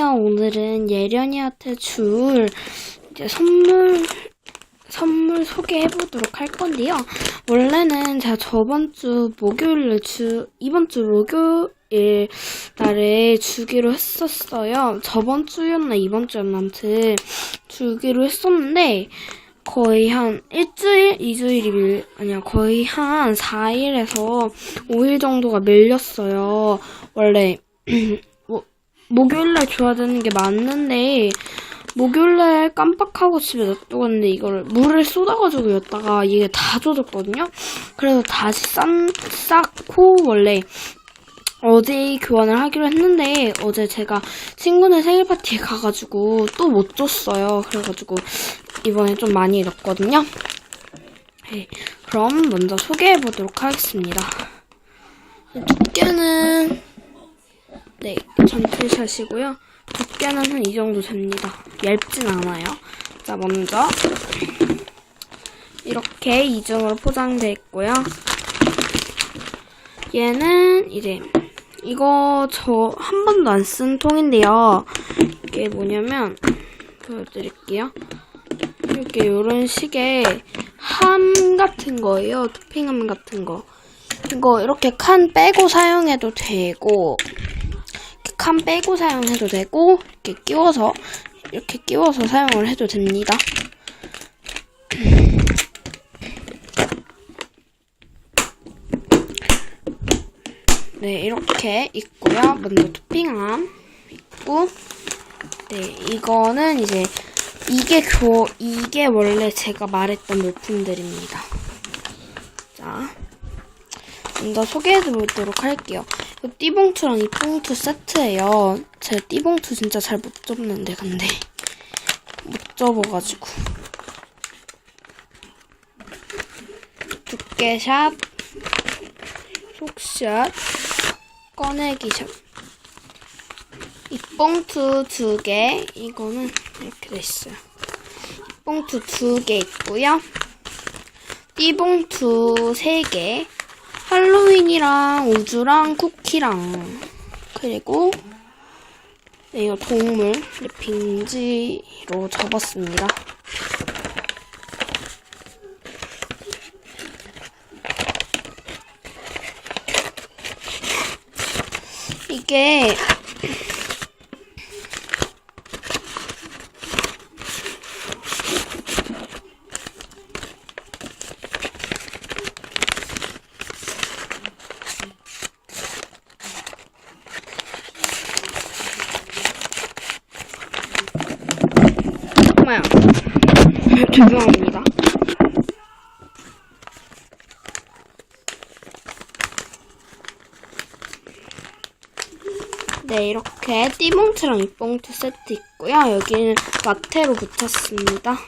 오늘은 예련이한테 줄 선물 선물 소개해 보도록 할 건데요. 원래는 제가 저번 주 목요일에 주 이번 주 목요일 날에 주기로 했었어요. 저번 주였나 이번 주였나 아무튼 주기로 했었는데 거의 한 일주일, 이주일이 밀, 아니야, 거의 한 4일에서 5일 정도가 밀렸어요. 원래, 뭐, 목요일날 줘야 되는 게 맞는데, 목요일날 깜빡하고 집에 놔두었는데, 이거를 물을 쏟아가지고 였다가 이게 다 젖었거든요? 그래서 다시 싼, 쌓고, 원래, 어제 교환을 하기로 했는데 어제 제가 친구네 생일 파티에 가가지고 또 못 줬어요. 그래가지고 이번에 좀 많이 잃었거든요. 네, 그럼 먼저 소개해 보도록 하겠습니다. 두께는 네 전틀샷이고요. 두께는 한 이 정도 됩니다. 얇진 않아요. 자 먼저 이렇게 이중으로 포장되어 있고요. 얘는 이제 이거 저 한 번도 안 쓴 통인데요. 이게 뭐냐면 보여드릴게요. 이렇게 이런 식의 함 같은 거예요. 토핑함 같은 거. 이거 이렇게 칸 빼고 사용해도 되고 칸 빼고 사용해도 되고 이렇게 끼워서 이렇게 끼워서 사용을 해도 됩니다. 네, 이렇게 있고요. 먼저 토핑함 있고, 네, 이거는 이제 이게 교 이게 원래 제가 말했던 물품들입니다. 자, 먼저 소개해 보도록 할게요. 이 띠봉투랑 이 봉투 세트예요. 제가 띠봉투 진짜 잘 못 접는데 근데 못 접어가지고 두께샷 속샷, 꺼내기 샷. 이 봉투 두 개, 이거는 이렇게 돼 있어요. 이 봉투 두 개 있고요. 띠봉투 세 개, 할로윈이랑 우주랑 쿠키랑 그리고 네, 이거 동물 빙지로 접었습니다. 이게 뭐야? 죄송합니다. 네, 이렇게 띠봉투랑 입봉투 세트 있고요. 여기는 마테로 붙였습니다.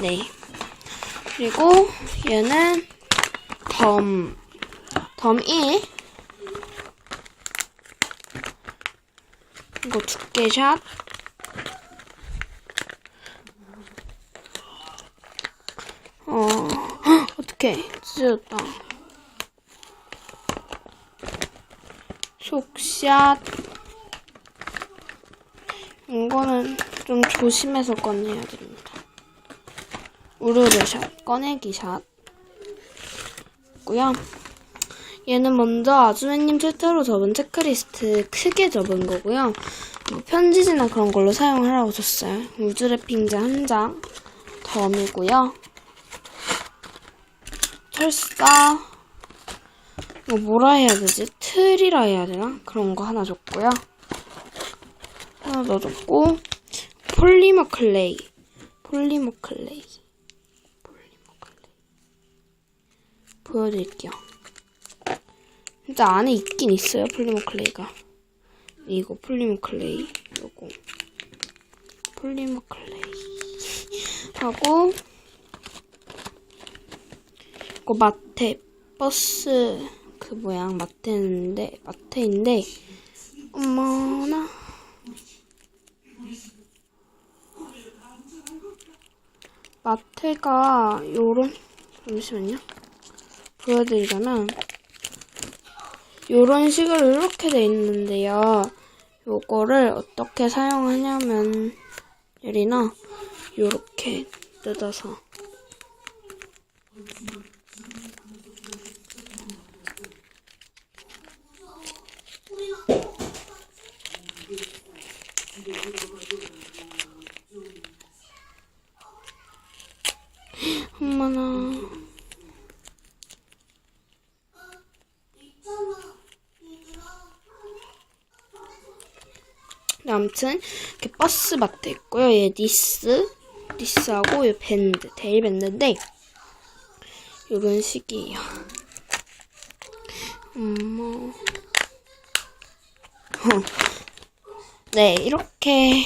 네. 그리고 얘는 덤, 덤 1. 이거 두께샷. 어, 헉, 어떡해. 찢어졌다. 속샷. 이거는 좀 조심해서 꺼내야 됩니다. 우르르샷, 꺼내기 샷. 고요 얘는 먼저 아주매님 실제로 접은 체크리스트 크게 접은 거고요. 뭐 편지지나 그런 걸로 사용하라고 줬어요. 우주래핑제 한 장, 덤이고요. 철사, 이거 뭐라 해야 되지? 틀이라 해야 되나? 그런 거 하나 줬고요. 하나 더 줬고, 폴리머 클레이. 폴리머 클레이. 폴리머 클레이. 보여드릴게요. 진짜 안에 있긴 있어요, 폴리머 클레이가. 이거 폴리머 클레이. 요거. 폴리머 클레이. 하고, 이거 마테, 버스, 그 모양 마테인데, 마테인데, 어머나. 마테가 요런, 잠시만요. 보여드리자면, 요런 식으로 이렇게 돼 있는데요. 요거를 어떻게 사용하냐면 예리나 요렇게 뜯어서 엄마나 네, 아무튼 이렇게 버스 마트 있고요. 얘 니스, 니스하고 이 밴드, 데일 밴드인데 이런 식이에요. 음, 뭐. 네, 이렇게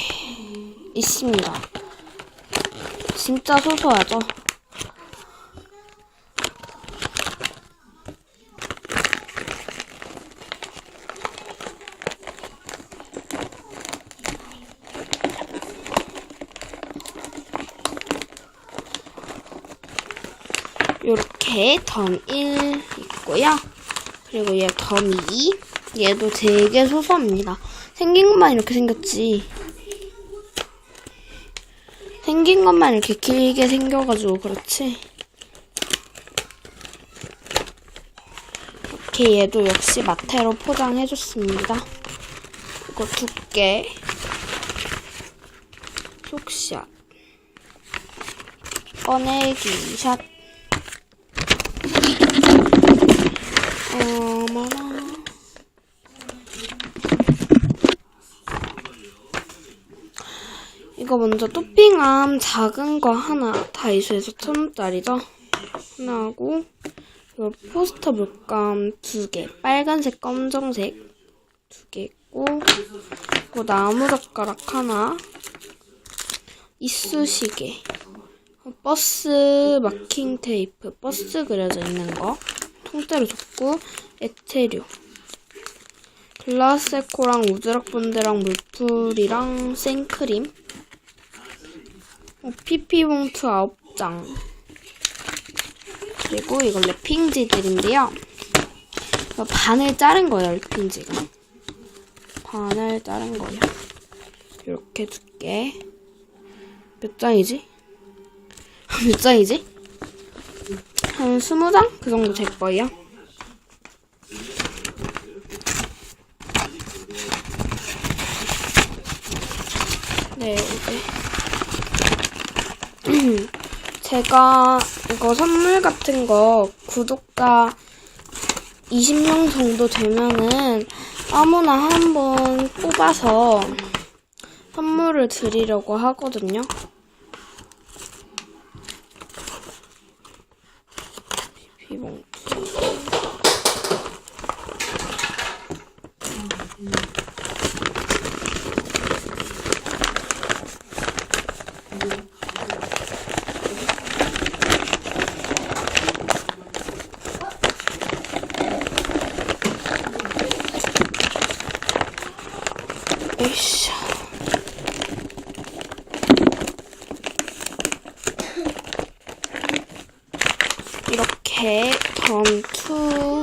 있습니다. 진짜 소소하죠? 요렇게 덤 1 있고요. 그리고 얘 덤 2. 얘도 되게 소소합니다. 생긴 것만 이렇게 생겼지. 생긴 것만 이렇게 길게 생겨가지고 그렇지. 이렇게 얘도 역시 마테로 포장해줬습니다. 이거 두께. 속샷. 꺼내기 샷. 이거 먼저 토핑함 작은 거 하나 다이소에서 천 원짜리죠. 하나 하고 이 포스터 물감 두 개, 빨간색, 검정색 두 개 있고 그리고 나무 젓가락 하나, 이쑤시개, 버스 마킹 테이프, 버스 그려져 있는 거, 통째로 줬고 에테류, 글라세코랑 우즈락 본드랑 물풀이랑 생크림, 어, PP 봉투 9장. 그리고 이거 랩핑지들인데요. 반을 자른 거예요, 랩핑지가. 반을 자른 거예요. 이렇게 두께. 몇 장이지? 몇 장이지? 한 20장? 그 정도 될 거예요. 네, 이제. 제가 이거 선물 같은 거 구독자 20명 정도 되면은 아무나 한 번 뽑아서 선물을 드리려고 하거든요. 비봉투. 으 이렇게 덤투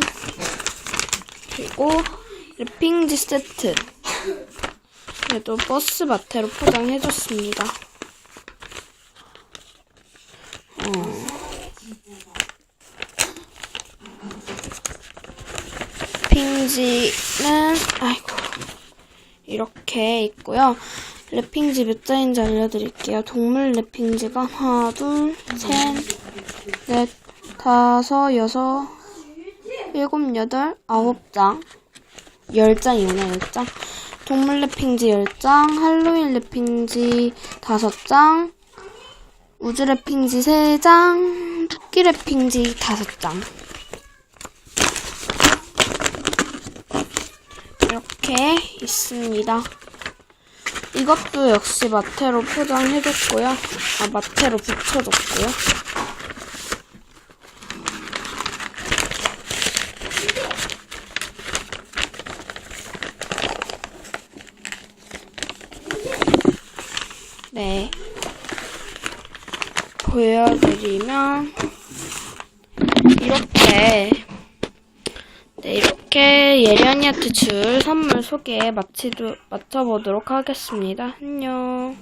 그리고 랩핑지 세트 그래도 버스 마테로 포장해줬습니다. 어. 핑지는 아이고 이렇게 있고요. 랩핑지 몇 장인지 알려드릴게요. 동물 랩핑지가 하나, 둘, 셋, 넷, 다섯, 여섯, 일곱, 여덟, 아홉 장. 열 장이구나, 열 장. 동물 랩핑지 열 장, 할로윈 랩핑지 다섯 장, 우주 랩핑지 세 장, 토끼 랩핑지 다섯 장. 이렇게 있습니다. 이것도 역시 마테로 포장해줬고요. 아, 마테로 붙여줬고요. 네. 보여드리면, 이렇게, 네, 이렇게 예련이한테 줄 선물 소개 마치도, 마쳐보도록 하겠습니다. 안녕.